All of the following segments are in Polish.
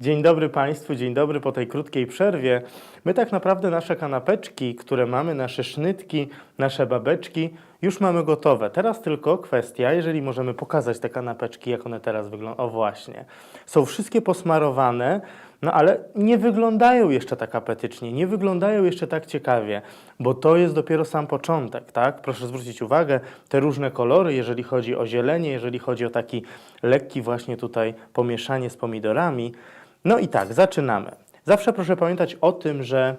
Dzień dobry Państwu, dzień dobry po tej krótkiej przerwie. My tak naprawdę nasze kanapeczki, które mamy, nasze sznytki, nasze babeczki, już mamy gotowe. Teraz tylko kwestia, jeżeli możemy pokazać te kanapeczki, jak one teraz wyglądają. O właśnie. Są wszystkie posmarowane, no ale nie wyglądają jeszcze tak apetycznie, nie wyglądają jeszcze tak ciekawie, bo to jest dopiero sam początek, tak? Proszę zwrócić uwagę, te różne kolory, jeżeli chodzi o zielenie, jeżeli chodzi o taki lekki właśnie tutaj pomieszanie z pomidorami. No i tak, zaczynamy. Zawsze proszę pamiętać o tym, że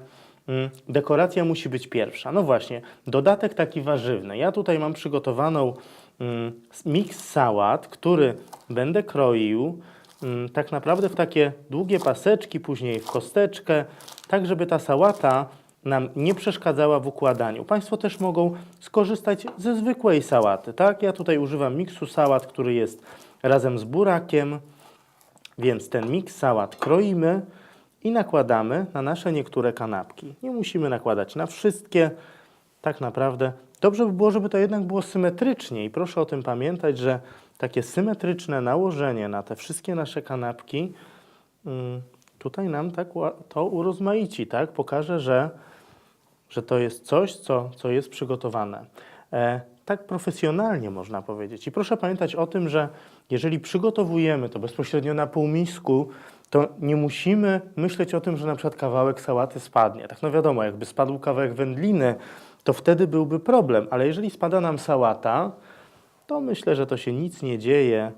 mm, dekoracja musi być pierwsza. No właśnie, dodatek taki warzywny. Ja tutaj mam przygotowaną mm, miks sałat, który będę kroił mm, tak naprawdę w takie długie paseczki, później w kosteczkę, tak żeby ta sałata nam nie przeszkadzała w układaniu. Państwo też mogą skorzystać ze zwykłej sałaty, tak? Ja tutaj używam miksu sałat, który jest razem z burakiem. Więc ten miks sałat kroimy i nakładamy na nasze niektóre kanapki. Nie musimy nakładać na wszystkie. Tak naprawdę dobrze by było, żeby to jednak było symetrycznie i proszę o tym pamiętać, że takie symetryczne nałożenie na te wszystkie nasze kanapki mm, tutaj nam tak to urozmaici, tak? Pokaże, że, że to jest coś, co, co jest przygotowane. E, tak profesjonalnie można powiedzieć. I proszę pamiętać o tym, że jeżeli przygotowujemy to bezpośrednio na półmisku, to nie musimy myśleć o tym, że na przykład kawałek sałaty spadnie. Tak no wiadomo, jakby spadł kawałek wędliny, to wtedy byłby problem, ale jeżeli spada nam sałata, to myślę, że to się nic nie dzieje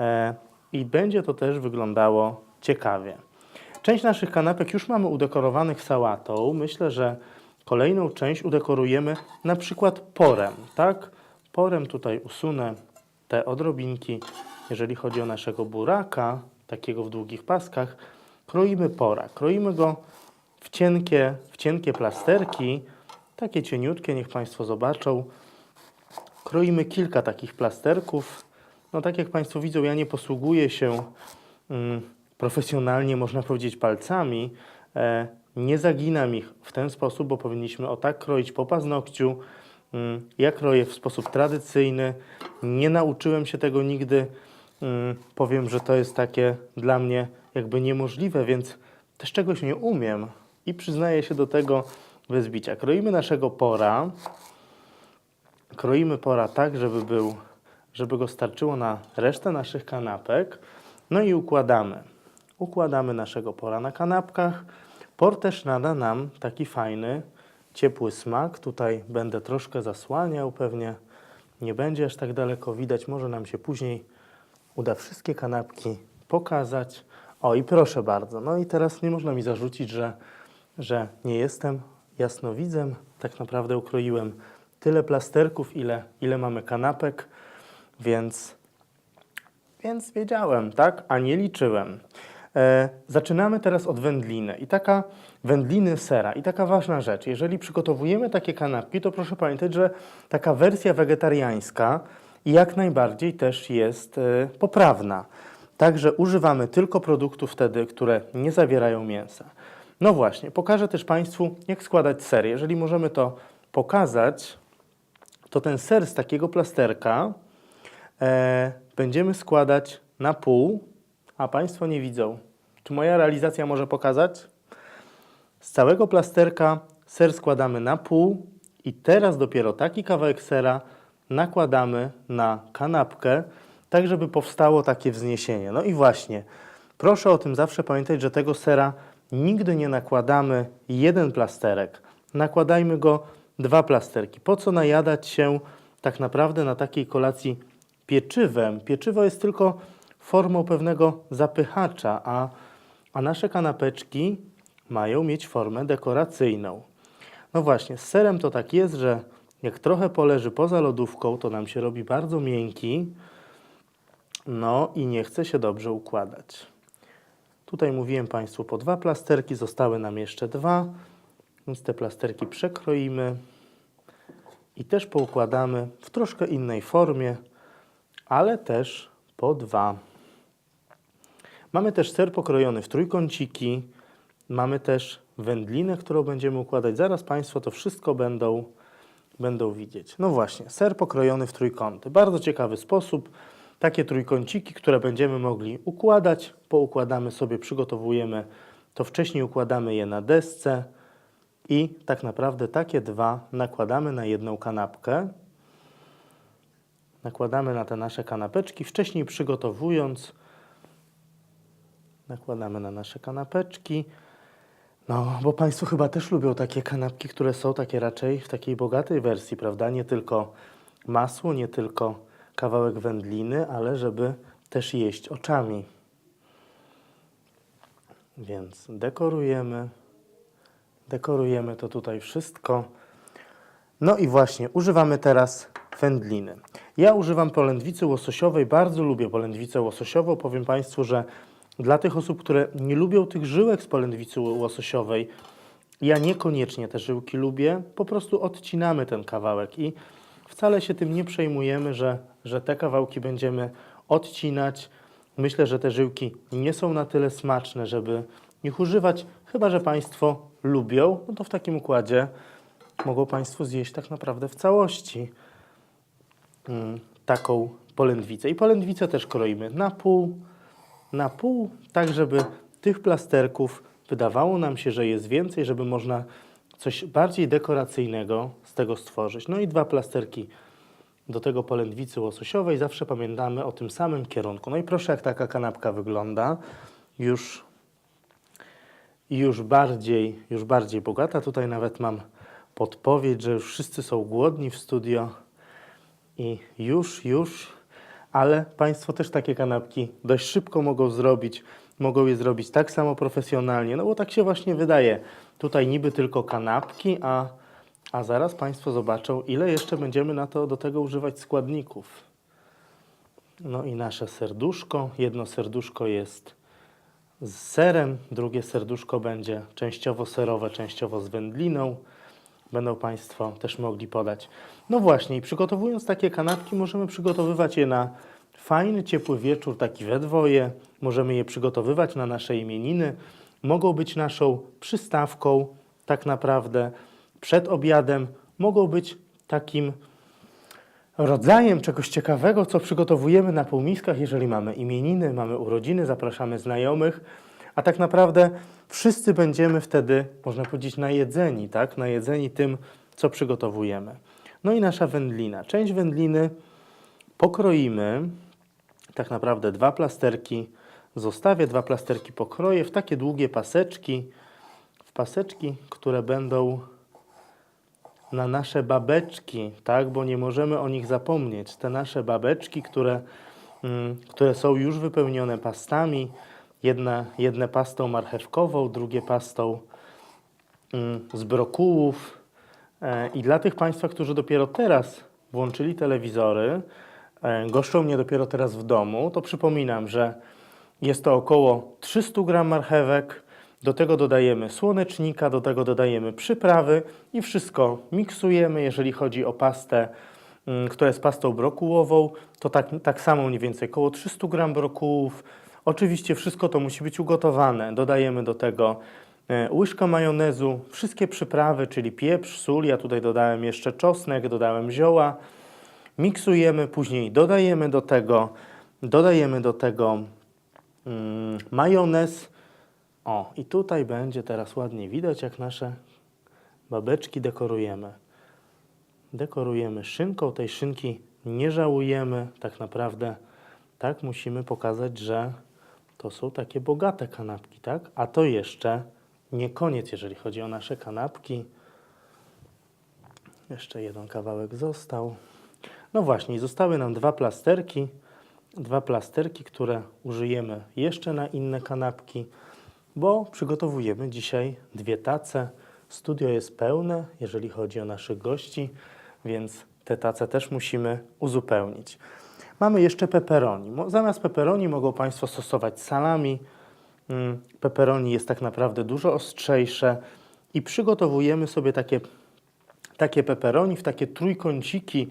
e, i będzie to też wyglądało ciekawie. Część naszych kanapek już mamy udekorowanych sałatą. Myślę, że kolejną część udekorujemy na przykład porem, tak? Porem tutaj usunę te odrobinki. Jeżeli chodzi o naszego buraka, takiego w długich paskach, kroimy pora. Kroimy go w cienkie, w cienkie plasterki, takie cieniutkie, niech Państwo zobaczą. Kroimy kilka takich plasterków. No tak jak Państwo widzą, ja nie posługuję się mm, profesjonalnie, można powiedzieć, palcami. E, nie zaginam ich w ten sposób, bo powinniśmy o tak kroić po paznokciu. Mm, ja kroję w sposób tradycyjny. Nie nauczyłem się tego nigdy. Mm, powiem, że to jest takie dla mnie jakby niemożliwe, więc też czegoś nie umiem i przyznaję się do tego bez bicia. Kroimy naszego pora. Kroimy pora tak, żeby był, żeby go starczyło na resztę naszych kanapek. No i układamy. Układamy naszego pora na kanapkach. Por też nada nam taki fajny, ciepły smak. Tutaj będę troszkę zasłaniał, pewnie nie będzie aż tak daleko widać. Może nam się później uda wszystkie kanapki pokazać. O i proszę bardzo. No i teraz nie można mi zarzucić, że, że nie jestem jasnowidzem. Tak naprawdę ukroiłem tyle plasterków, ile, ile mamy kanapek, więc, więc wiedziałem, tak? A nie liczyłem. E, zaczynamy teraz od wędliny. I taka wędliny sera. I taka ważna rzecz. Jeżeli przygotowujemy takie kanapki, to proszę pamiętać, że taka wersja wegetariańska jak najbardziej też jest e, poprawna. Także używamy tylko produktów wtedy, które nie zawierają mięsa. No właśnie, pokażę też Państwu, jak składać ser. Jeżeli możemy to pokazać, to ten ser z takiego plasterka e, będziemy składać na pół, a Państwo nie widzą. Czy moja realizacja może pokazać? Z całego plasterka ser składamy na pół i teraz dopiero taki kawałek sera nakładamy na kanapkę, tak żeby powstało takie wzniesienie. No i właśnie, proszę o tym zawsze pamiętać, że tego sera nigdy nie nakładamy jeden plasterek. Nakładajmy go dwa plasterki. Po co najadać się tak naprawdę na takiej kolacji pieczywem? Pieczywo jest tylko formą pewnego zapychacza, a, a nasze kanapeczki mają mieć formę dekoracyjną. No właśnie, z serem to tak jest, że jak trochę poleży poza lodówką, to nam się robi bardzo miękki, no i nie chce się dobrze układać. Tutaj mówiłem Państwu po dwa plasterki, zostały nam jeszcze dwa, więc te plasterki przekroimy i też poukładamy w troszkę innej formie, ale też po dwa. Mamy też ser pokrojony w trójkąciki, mamy też wędlinę, którą będziemy układać. Zaraz Państwo to wszystko będą, będą widzieć. No właśnie, ser pokrojony w trójkąty. Bardzo ciekawy sposób. takie trójkąciki, które będziemy mogli układać. Poukładamy sobie, przygotowujemy to wcześniej, układamy je na desce i tak naprawdę takie dwa nakładamy na jedną kanapkę. Nakładamy na te nasze kanapeczki, wcześniej przygotowując. Nakładamy na nasze kanapeczki. No, bo Państwo chyba też lubią takie kanapki, które są takie raczej w takiej bogatej wersji, prawda? Nie tylko masło, nie tylko kawałek wędliny, ale żeby też jeść oczami. Więc dekorujemy, dekorujemy to tutaj wszystko. No i właśnie, używamy teraz wędliny. Ja używam polędwicy łososiowej, bardzo lubię polędwicę łososiową. Powiem Państwu, że dla tych osób, które nie lubią tych żyłek z polędwicy łososiowej, ja niekoniecznie te żyłki lubię, po prostu odcinamy ten kawałek i wcale się tym nie przejmujemy, że, że te kawałki będziemy odcinać. Myślę, że te żyłki nie są na tyle smaczne, żeby ich używać, chyba że Państwo lubią, no to w takim układzie mogą Państwo zjeść tak naprawdę w całości mm, taką polędwicę. I polędwicę też kroimy na pół, na pół, tak żeby tych plasterków wydawało nam się, że jest więcej, żeby można coś bardziej dekoracyjnego z tego stworzyć. No i dwa plasterki do tego polędwicy łososiowej. Zawsze pamiętamy o tym samym kierunku. No i proszę, jak taka kanapka wygląda. Już, już, bardziej, już bardziej bogata. Tutaj nawet mam podpowiedź, że już wszyscy są głodni w studio. I już, już, ale Państwo też takie kanapki dość szybko mogą zrobić. Mogą je zrobić tak samo profesjonalnie, no bo tak się właśnie wydaje. Tutaj niby tylko kanapki, a, a zaraz Państwo zobaczą, ile jeszcze będziemy na to, do tego używać składników. No i nasze serduszko. Jedno serduszko jest z serem, drugie serduszko będzie częściowo serowe, częściowo z wędliną będą Państwo też mogli podać. No właśnie, przygotowując takie kanapki, możemy przygotowywać je na fajny, ciepły wieczór, taki we dwoje. Możemy je przygotowywać na nasze imieniny. Mogą być naszą przystawką, tak naprawdę przed obiadem. Mogą być takim rodzajem czegoś ciekawego, co przygotowujemy na półmiskach, jeżeli mamy imieniny, mamy urodziny, zapraszamy znajomych, a tak naprawdę wszyscy będziemy wtedy, można powiedzieć, najedzeni, tak? Najedzeni tym, co przygotowujemy. No i nasza wędlina. Część wędliny pokroimy, tak naprawdę dwa plasterki zostawię, dwa plasterki pokroję w takie długie paseczki, w paseczki, które będą na nasze babeczki, tak, bo nie możemy o nich zapomnieć. Te nasze babeczki, które, mm, które są już wypełnione pastami, jedne, jedne pastą marchewkową, drugie pastą mm, z brokułów. E, I dla tych Państwa, którzy dopiero teraz włączyli telewizory, e, goszczą mnie dopiero teraz w domu, to przypominam, że jest to około 300 gram marchewek, do tego dodajemy słonecznika, do tego dodajemy przyprawy i wszystko miksujemy. Jeżeli chodzi o pastę, mm, która jest pastą brokułową, to tak, tak samo mniej więcej około 300 gram brokułów. Oczywiście wszystko to musi być ugotowane. Dodajemy do tego e, łyżkę majonezu, wszystkie przyprawy, czyli pieprz, sól. Ja tutaj dodałem jeszcze czosnek, dodałem zioła. Miksujemy, później dodajemy do tego, dodajemy do tego mm, majonez. O, i tutaj będzie teraz ładnie widać, jak nasze babeczki dekorujemy. Dekorujemy szynką, tej szynki nie żałujemy, tak naprawdę tak musimy pokazać, że to są takie bogate kanapki, tak? A to jeszcze nie koniec, jeżeli chodzi o nasze kanapki. Jeszcze jeden kawałek został. No właśnie, zostały nam dwa plasterki. Dwa plasterki, które użyjemy jeszcze na inne kanapki, bo przygotowujemy dzisiaj dwie tace. Studio jest pełne, jeżeli chodzi o naszych gości, więc te tace też musimy uzupełnić. Mamy jeszcze pepperoni. Mo- Zamiast pepperoni mogą Państwo stosować salami. Mm, Pepperoni jest tak naprawdę dużo ostrzejsze i przygotowujemy sobie takie takie peperoni w takie trójkąciki,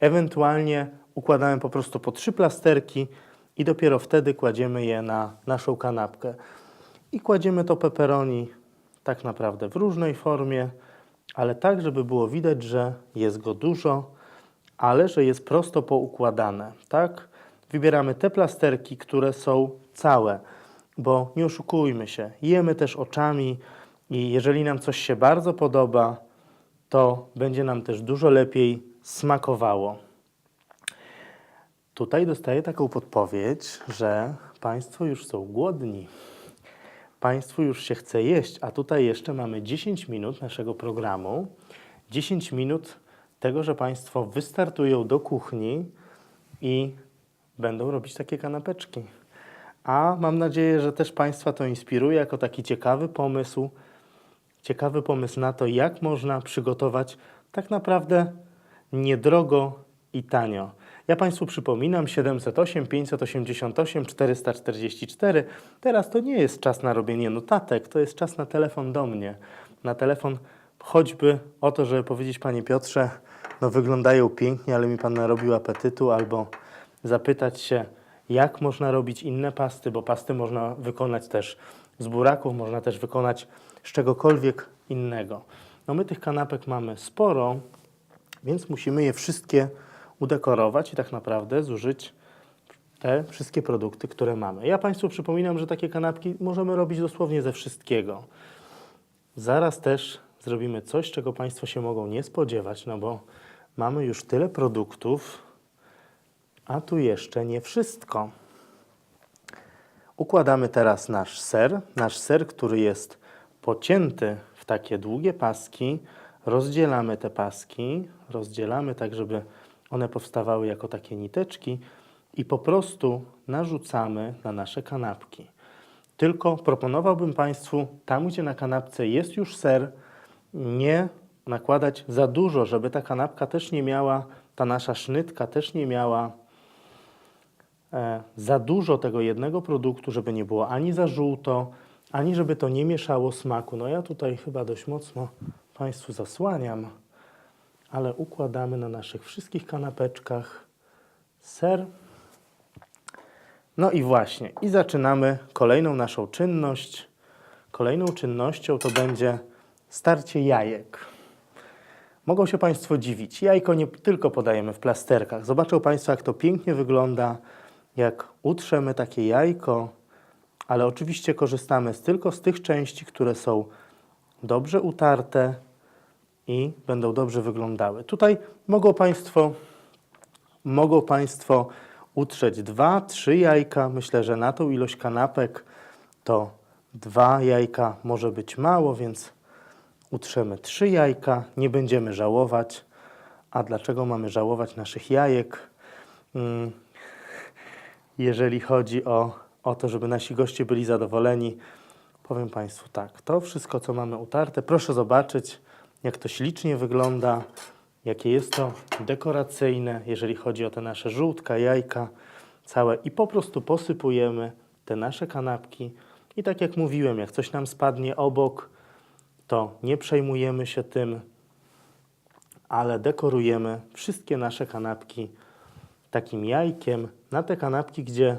ewentualnie układamy po prostu po trzy plasterki i dopiero wtedy kładziemy je na naszą kanapkę. I kładziemy to peperoni tak naprawdę w różnej formie, ale tak, żeby było widać, że jest go dużo, ale że jest prosto poukładane, tak? wybieramy te plasterki, które są całe, bo nie oszukujmy się, jemy też oczami i jeżeli nam coś się bardzo podoba, to będzie nam też dużo lepiej smakowało. Tutaj dostaję taką podpowiedź, że Państwo już są głodni. Państwu już się chce jeść, a tutaj jeszcze mamy 10 minut naszego programu. 10 minut tego, że Państwo wystartują do kuchni i będą robić takie kanapeczki. A mam nadzieję, że też Państwa to inspiruje jako taki ciekawy pomysł. Ciekawy pomysł na to, jak można przygotować tak naprawdę niedrogo i tanio. Ja Państwu przypominam 708 588 444. Teraz to nie jest czas na robienie notatek, to jest czas na telefon do mnie. Na telefon choćby o to, żeby powiedzieć Panie Piotrze, no wyglądają pięknie, ale mi Pan narobił apetytu, albo zapytać się, jak można robić inne pasty, bo pasty można wykonać też z buraków, można też wykonać z czegokolwiek innego. No my tych kanapek mamy sporo, więc musimy je wszystkie udekorować i tak naprawdę zużyć te wszystkie produkty, które mamy. Ja Państwu przypominam, że takie kanapki możemy robić dosłownie ze wszystkiego. Zaraz też zrobimy coś, czego Państwo się mogą nie spodziewać, no bo mamy już tyle produktów, a tu jeszcze nie wszystko. Układamy teraz nasz ser. Nasz ser, który jest pocięty w takie długie paski. Rozdzielamy te paski, rozdzielamy tak, żeby one powstawały jako takie niteczki i po prostu narzucamy na nasze kanapki. Tylko proponowałbym Państwu, tam gdzie na kanapce jest już ser, nie nakładać za dużo, żeby ta kanapka też nie miała, ta nasza sznytka też nie miała e, za dużo tego jednego produktu, żeby nie było ani za żółto, ani żeby to nie mieszało smaku. No ja tutaj chyba dość mocno Państwu zasłaniam, ale układamy na naszych wszystkich kanapeczkach ser. No i właśnie, i zaczynamy kolejną naszą czynność. Kolejną czynnością to będzie starcie jajek. Mogą się Państwo dziwić. Jajko nie tylko podajemy w plasterkach. Zobaczą Państwo, jak to pięknie wygląda, jak utrzemy takie jajko, ale oczywiście korzystamy tylko z tych części, które są dobrze utarte i będą dobrze wyglądały. Tutaj mogą Państwo, mogą Państwo utrzeć dwa, trzy jajka. Myślę, że na tą ilość kanapek to dwa jajka może być mało, więc utrzemy trzy jajka, nie będziemy żałować. A dlaczego mamy żałować naszych jajek? Mm, Jeżeli chodzi o, o to, żeby nasi goście byli zadowoleni, powiem Państwu tak, to wszystko, co mamy utarte, proszę zobaczyć, jak to ślicznie wygląda, jakie jest to dekoracyjne, jeżeli chodzi o te nasze żółtka, jajka całe i po prostu posypujemy te nasze kanapki i tak jak mówiłem, jak coś nam spadnie obok, to nie przejmujemy się tym, ale dekorujemy wszystkie nasze kanapki takim jajkiem. Na te kanapki, gdzie,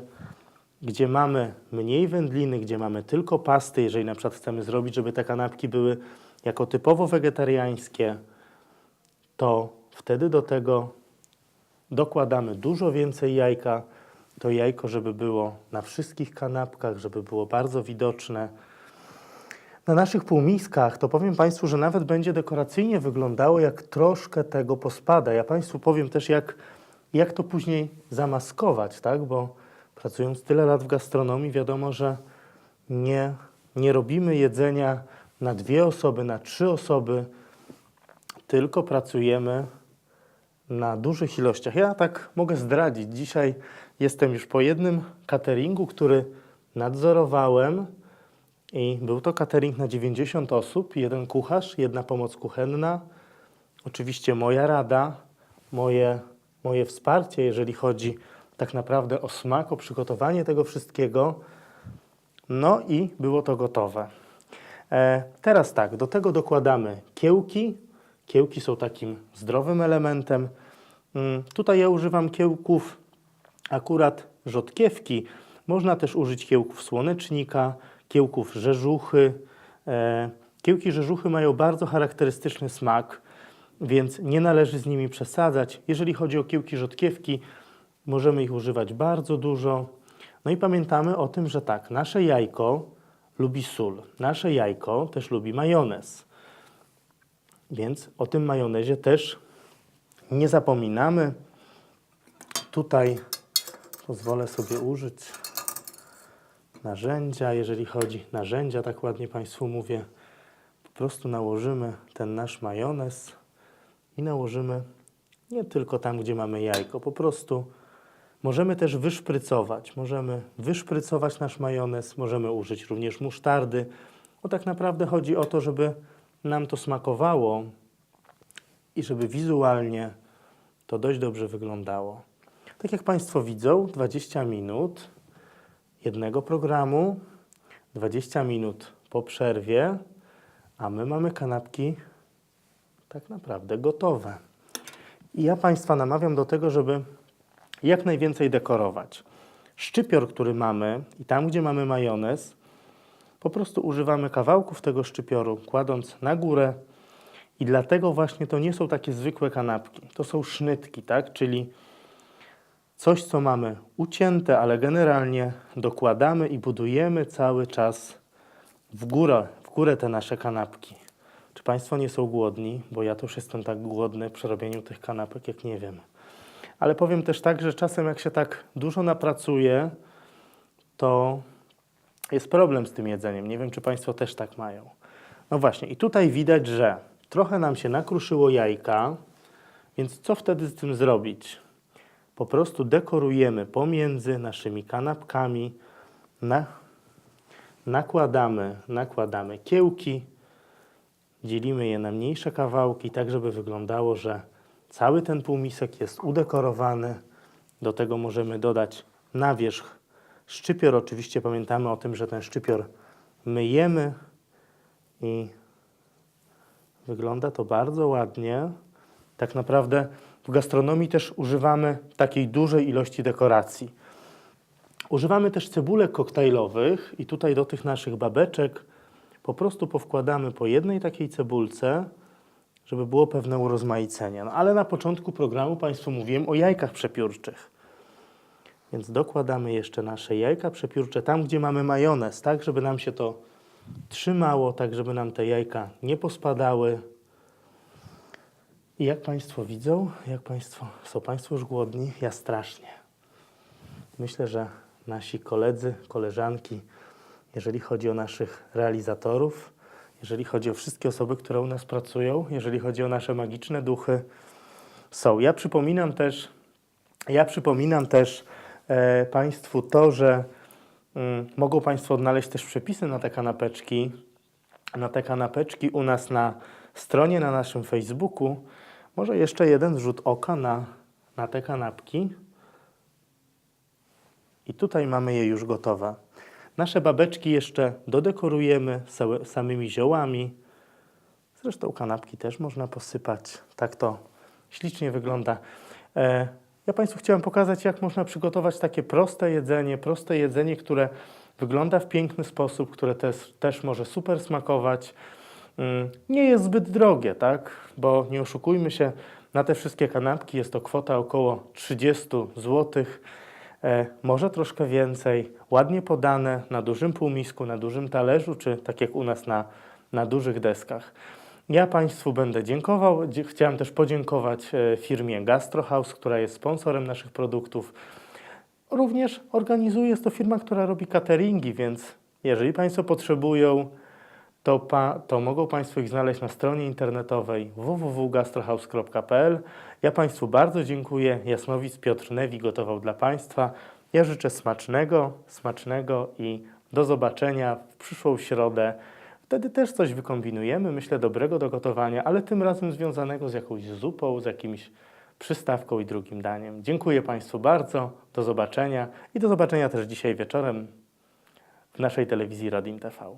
gdzie mamy mniej wędliny, gdzie mamy tylko pasty, jeżeli na przykład chcemy zrobić, żeby te kanapki były jako typowo wegetariańskie, to wtedy do tego dokładamy dużo więcej jajka. To jajko, żeby było na wszystkich kanapkach, żeby było bardzo widoczne. Na naszych półmiskach to powiem Państwu, że nawet będzie dekoracyjnie wyglądało, jak troszkę tego pospada. Ja Państwu powiem też, jak, jak to później zamaskować, tak? bo pracując tyle lat w gastronomii, wiadomo, że nie, nie robimy jedzenia na dwie osoby, na trzy osoby, tylko pracujemy na dużych ilościach. Ja tak mogę zdradzić. Dzisiaj jestem już po jednym cateringu, który nadzorowałem i był to catering na 90 osób, jeden kucharz, jedna pomoc kuchenna, oczywiście moja rada, moje, moje wsparcie, jeżeli chodzi tak naprawdę o smak, o przygotowanie tego wszystkiego. No i było to gotowe. E, teraz tak, do tego dokładamy kiełki. Kiełki są takim zdrowym elementem. Mm, Tutaj ja używam kiełków akurat rzodkiewki. Można też użyć kiełków słonecznika, kiełków rzeżuchy. E, Kiełki rzeżuchy mają bardzo charakterystyczny smak, więc nie należy z nimi przesadzać. Jeżeli chodzi o kiełki rzodkiewki, Możemy ich używać bardzo dużo. No i pamiętamy o tym, że tak, nasze jajko lubi sól. Nasze jajko też lubi majonez. Więc o tym majonezie też nie zapominamy. Tutaj pozwolę sobie użyć narzędzia, jeżeli chodzi narzędzia, tak ładnie Państwu mówię. Po prostu nałożymy ten nasz majonez i nałożymy nie tylko tam, gdzie mamy jajko, po prostu możemy też wyszprycować. Możemy wyszprycować nasz majonez, możemy użyć również musztardy, bo tak naprawdę chodzi o to, żeby nam to smakowało i żeby wizualnie to dość dobrze wyglądało. Tak jak Państwo widzą, 20 minut jednego programu, 20 minut po przerwie, a my mamy kanapki tak naprawdę gotowe. I ja Państwa namawiam do tego, żeby jak najwięcej dekorować. Szczypior, który mamy i tam, gdzie mamy majonez, po prostu używamy kawałków tego szczypioru, kładąc na górę i dlatego właśnie to nie są takie zwykłe kanapki. To są sznytki, tak? Czyli coś, co mamy ucięte, ale generalnie dokładamy i budujemy cały czas w górę, w górę te nasze kanapki. Czy Państwo nie są głodni? Bo ja już jestem tak głodny przy robieniu tych kanapek, jak nie wiem. Ale powiem też tak, że czasem jak się tak dużo napracuje, to jest problem z tym jedzeniem. Nie wiem, czy Państwo też tak mają. No właśnie, i tutaj widać, że trochę nam się nakruszyło jajka, więc co wtedy z tym zrobić? Po prostu dekorujemy pomiędzy naszymi kanapkami, na, nakładamy, nakładamy kiełki, dzielimy je na mniejsze kawałki, tak żeby wyglądało, że cały ten półmisek jest udekorowany. Do tego możemy dodać na wierzch szczypior. Oczywiście pamiętamy o tym, że ten szczypior myjemy i wygląda to bardzo ładnie. Tak naprawdę w gastronomii też używamy takiej dużej ilości dekoracji. Używamy też cebulek koktajlowych i tutaj do tych naszych babeczek po prostu powkładamy po jednej takiej cebulce, żeby było pewne urozmaicenie. No, ale na początku programu Państwu mówiłem o jajkach przepiórczych. Więc dokładamy jeszcze nasze jajka przepiórcze tam, gdzie mamy majonez, tak żeby nam się to trzymało, tak żeby nam te jajka nie pospadały. I jak Państwo widzą, jak Państwo, są Państwo już głodni? Ja strasznie. Myślę, że nasi koledzy, koleżanki, jeżeli chodzi o naszych realizatorów, jeżeli chodzi o wszystkie osoby, które u nas pracują, jeżeli chodzi o nasze magiczne duchy, są. Ja przypominam też, ja przypominam też e, Państwu to, że mm, mogą Państwo odnaleźć też przepisy na te kanapeczki, na te kanapeczki u nas na stronie, na naszym Facebooku. Może jeszcze jeden rzut oka na, na te kanapki. I tutaj mamy je już gotowe. Nasze babeczki jeszcze dodekorujemy samymi ziołami. Zresztą kanapki też można posypać. Tak to ślicznie wygląda. E, ja Państwu chciałem pokazać, jak można przygotować takie proste jedzenie, proste jedzenie, które wygląda w piękny sposób, które też, też może super smakować. Mm, Nie jest zbyt drogie, tak? Bo nie oszukujmy się, na te wszystkie kanapki jest to kwota około 30 zł. E, może troszkę więcej, ładnie podane na dużym półmisku, na dużym talerzu, czy tak jak u nas na, na dużych deskach. Ja Państwu będę dziękował. Chciałem też podziękować e, firmie Gastrohouse, która jest sponsorem naszych produktów. Również organizuje, jest to firma, która robi cateringi, więc jeżeli Państwo potrzebują, to, pa, to mogą Państwo ich znaleźć na stronie internetowej www.gastrohouse.pl. Ja Państwu bardzo dziękuję. Jasnowic Piotr Newi gotował dla Państwa. Ja życzę smacznego, smacznego i do zobaczenia w przyszłą środę. Wtedy też coś wykombinujemy, myślę, dobrego do gotowania, ale tym razem związanego z jakąś zupą, z jakimś przystawką i drugim daniem. Dziękuję Państwu bardzo. Do zobaczenia i do zobaczenia też dzisiaj wieczorem w naszej telewizji Radim TV.